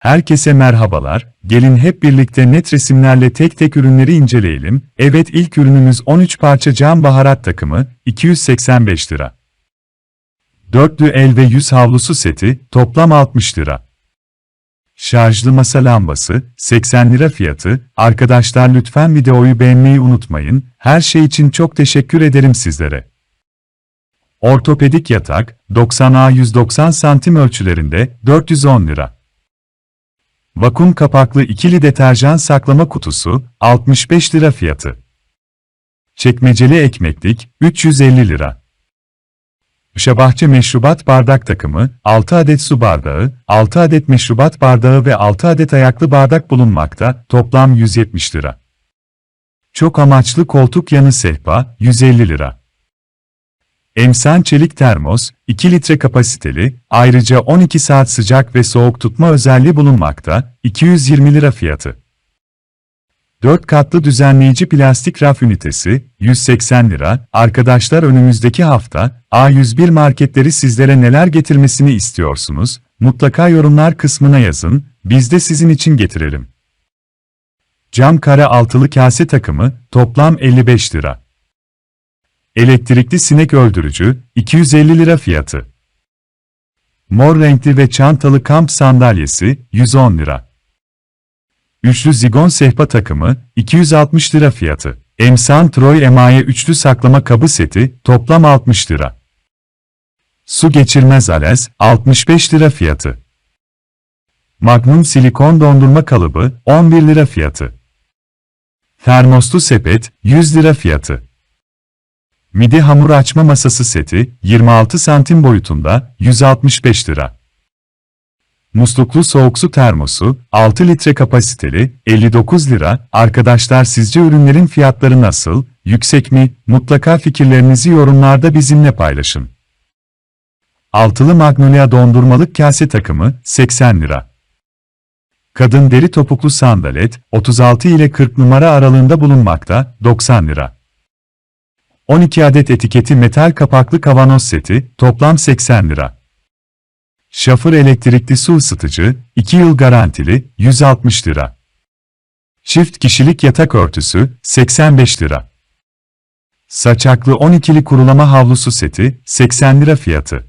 Herkese merhabalar, gelin hep birlikte net resimlerle tek tek ürünleri inceleyelim. Evet ilk ürünümüz 13 parça cam baharat takımı, 285 lira. Dörtlü el ve yüz havlusu seti, toplam 60 lira. Şarjlı masa lambası, 80 lira fiyatı. Arkadaşlar lütfen videoyu beğenmeyi unutmayın. Her şey için çok teşekkür ederim sizlere. Ortopedik yatak, 90A 190 santim ölçülerinde, 410 lira. Vakum kapaklı ikili deterjan saklama kutusu, 65 lira fiyatı. Çekmeceli ekmeklik, 350 lira. Şabahçe meşrubat bardak takımı, 6 adet su bardağı, 6 adet meşrubat bardağı ve 6 adet ayaklı bardak bulunmakta, toplam 170 lira. Çok amaçlı koltuk yanı sehpa, 150 lira. Emsan çelik termos, 2 litre kapasiteli, ayrıca 12 saat sıcak ve soğuk tutma özelliği bulunmakta, 220 lira fiyatı. 4 katlı düzenleyici plastik raf ünitesi, 180 lira. Arkadaşlar önümüzdeki hafta, A101 marketleri sizlere neler getirmesini istiyorsunuz? Mutlaka yorumlar kısmına yazın, biz de sizin için getirelim. Cam kare altılı kase takımı, toplam 55 lira. Elektrikli sinek öldürücü, 250 lira fiyatı. Mor renkli ve çantalı kamp sandalyesi, 110 lira. Üçlü zigon sehpa takımı, 260 lira fiyatı. Emsan Troy emaye üçlü saklama kabı seti, toplam 60 lira. Su geçirmez alez, 65 lira fiyatı. Magnum silikon dondurma kalıbı, 11 lira fiyatı. Termoslu sepet, 100 lira fiyatı. Midi hamur açma masası seti, 26 santim boyutunda, 165 lira. Musluklu soğuk su termosu, 6 litre kapasiteli, 59 lira. Arkadaşlar sizce ürünlerin fiyatları nasıl, yüksek mi? Mutlaka fikirlerinizi yorumlarda bizimle paylaşın. Altılı Magnolia dondurmalık kase takımı, 80 lira. Kadın deri topuklu sandalet, 36 ile 40 numara aralığında bulunmakta, 90 lira. 12 adet etiketi metal kapaklı kavanoz seti, toplam 80 lira. Şafır elektrikli su ısıtıcı, 2 yıl garantili, 160 lira. Çift kişilik yatak örtüsü, 85 lira. Saçaklı 12'li kurulama havlusu seti, 80 lira fiyatı.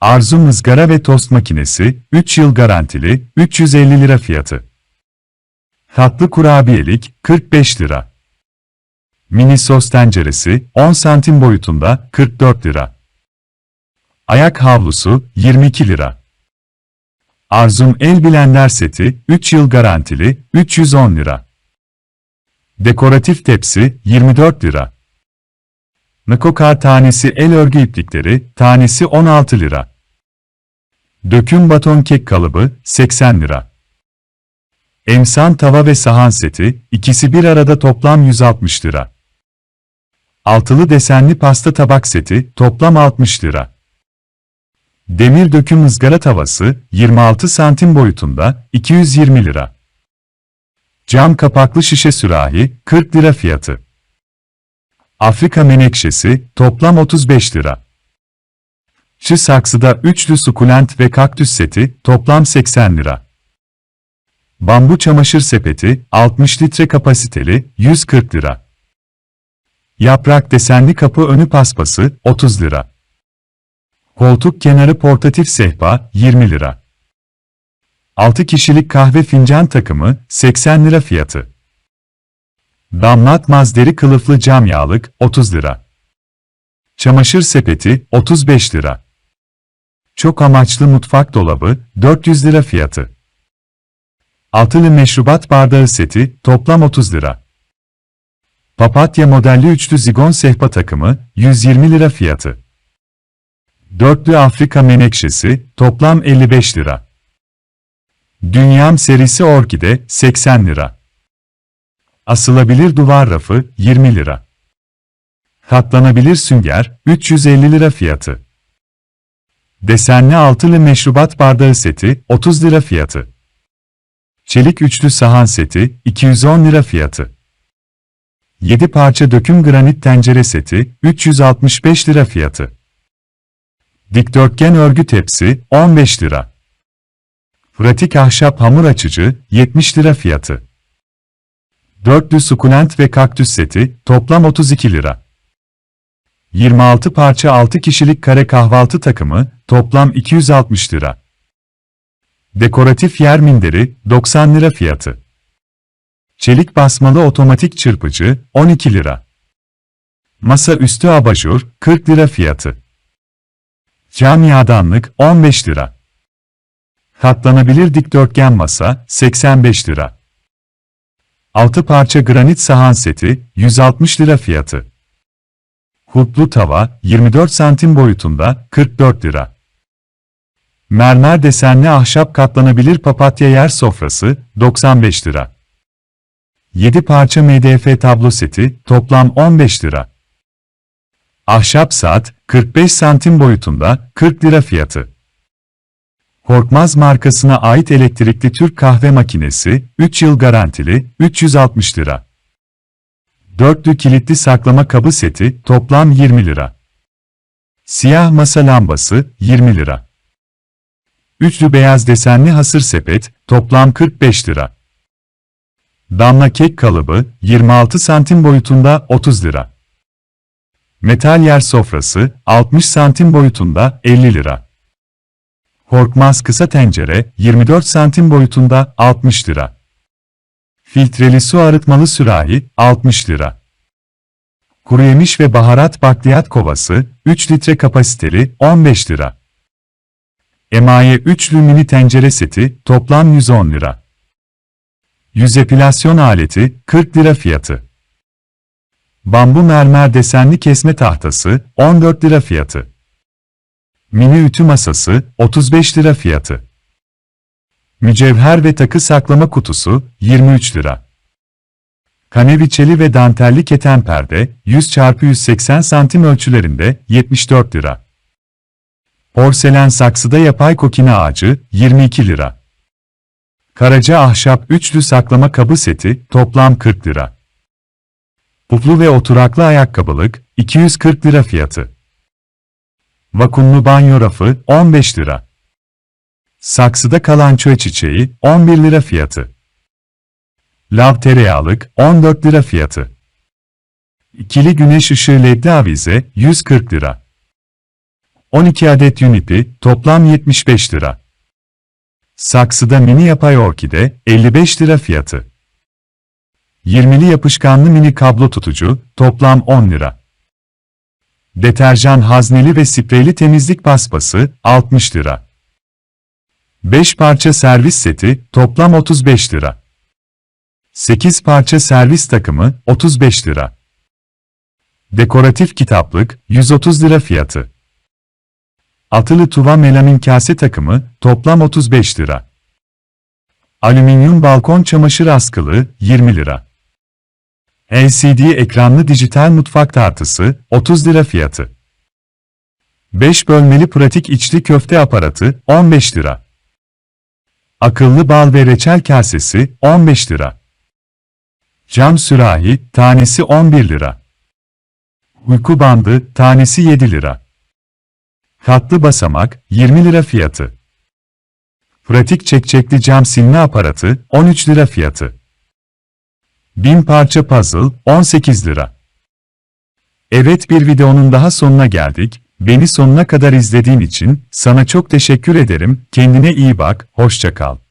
Arzu mızgara ve tost makinesi, 3 yıl garantili, 350 lira fiyatı. Tatlı kurabiyelik, 45 lira. Mini sos tenceresi, 10 santim boyutunda, 44 lira. Ayak havlusu, 22 lira. Arzum el blender seti, 3 yıl garantili, 310 lira. Dekoratif tepsi, 24 lira. Nakokar tanesi el örgü iplikleri, tanesi 16 lira. Döküm baton kek kalıbı, 80 lira. Emsan tava ve sahan seti, ikisi bir arada toplam 160 lira. Altılı desenli pasta tabak seti, toplam 60 lira. Demir döküm ızgara tavası, 26 santim boyutunda, 220 lira. Cam kapaklı şişe sürahi, 40 lira fiyatı. Afrika menekşesi, toplam 35 lira. Şu saksıda üçlü sukulent ve kaktüs seti, toplam 80 lira. Bambu çamaşır sepeti, 60 litre kapasiteli, 140 lira. Yaprak desenli kapı önü paspası, 30 lira. Koltuk kenarı portatif sehpa, 20 lira. 6 kişilik kahve fincan takımı, 80 lira fiyatı. Damlatmaz deri kılıflı cam yağlık, 30 lira. Çamaşır sepeti, 35 lira. Çok amaçlı mutfak dolabı, 400 lira fiyatı. Altılı meşrubat bardağı seti, toplam 30 lira. Papatya modelli üçlü zigon sehpa takımı, 120 lira fiyatı. Dörtlü Afrika menekşesi, toplam 55 lira. Dünyam serisi orkide, 80 lira. Asılabilir duvar rafı, 20 lira. Katlanabilir sünger, 350 lira fiyatı. Desenli altılı meşrubat bardağı seti, 30 lira fiyatı. Çelik üçlü sahan seti, 210 lira fiyatı. 7 parça döküm granit tencere seti, 365 lira fiyatı. Dikdörtgen örgü tepsi, 15 lira. Pratik ahşap hamur açıcı, 70 lira fiyatı. Dörtlü sukulent ve kaktüs seti, toplam 32 lira. 26 parça 6 kişilik kare kahvaltı takımı, toplam 260 lira. Dekoratif yer minderi, 90 lira fiyatı. Çelik basmalı otomatik çırpıcı, 12 lira. Masa üstü abajur, 40 lira fiyatı. Cam yağdanlık, 15 lira. Katlanabilir dikdörtgen masa, 85 lira. 6 parça granit sahan seti, 160 lira fiyatı. Hutlu tava, 24 santim boyutunda, 44 lira. Mermer desenli ahşap katlanabilir papatya yer sofrası, 95 lira. 7 parça MDF tablo seti, toplam 15 lira. Ahşap saat, 45 santim boyutunda, 40 lira fiyatı. Korkmaz markasına ait elektrikli Türk kahve makinesi, 3 yıl garantili, 360 lira. Dörtlü kilitli saklama kabı seti, toplam 20 lira. Siyah masa lambası, 20 lira. Üçlü beyaz desenli hasır sepet, toplam 45 lira. Damla kek kalıbı, 26 santim boyutunda 30 lira. Metal yer sofrası, 60 santim boyutunda 50 lira. Korkmaz kısa tencere, 24 santim boyutunda 60 lira. Filtreli su arıtmalı sürahi, 60 lira. Kuru yemiş ve baharat bakliyat kovası, 3 litre kapasiteli, 15 lira. Emaye üçlü mini tencere seti, toplam 110 lira. Yüz epilasyon aleti, 40 lira fiyatı. Bambu mermer desenli kesme tahtası, 14 lira fiyatı. Mini ütü masası, 35 lira fiyatı. Mücevher ve takı saklama kutusu, 23 lira. Kaneviçeli ve dantelli keten perde, 100 x 180 santim ölçülerinde, 74 lira. Porselen saksıda yapay kokine ağacı, 22 lira. Karaca ahşap üçlü saklama kabı seti, toplam 40 lira. Puflu ve oturaklı ayakkabılık, 240 lira fiyatı. Vakumlu banyo rafı, 15 lira. Saksıda kalan çöl çiçeği, 11 lira fiyatı. Lav tereyağlık, 14 lira fiyatı. İkili güneş ışığı ledli avize, 140 lira. 12 adet yunipi, toplam 75 lira. Saksıda mini yapay orkide, 55 lira fiyatı. 20'li yapışkanlı mini kablo tutucu, toplam 10 lira. Deterjan hazneli ve spreyli temizlik paspası, 60 lira. 5 parça servis seti, toplam 35 lira. 8 parça servis takımı, 35 lira. Dekoratif kitaplık, 130 lira fiyatı. Atılı tuva melamin kase takımı, toplam 35 lira. Alüminyum balkon çamaşır askılı, 20 lira. LCD ekranlı dijital mutfak tartısı, 30 lira fiyatı. 5 bölmeli pratik içli köfte aparatı, 15 lira. Akıllı bal ve reçel kasesi, 15 lira. Cam sürahi, tanesi 11 lira. Uyku bandı, tanesi 7 lira. Katlı basamak, 20 lira fiyatı. Pratik çekçekli cam silme aparatı, 13 lira fiyatı. 1000 parça puzzle, 18 lira. Evet bir videonun daha sonuna geldik. Beni sonuna kadar izlediğin için sana çok teşekkür ederim. Kendine iyi bak, hoşça kal.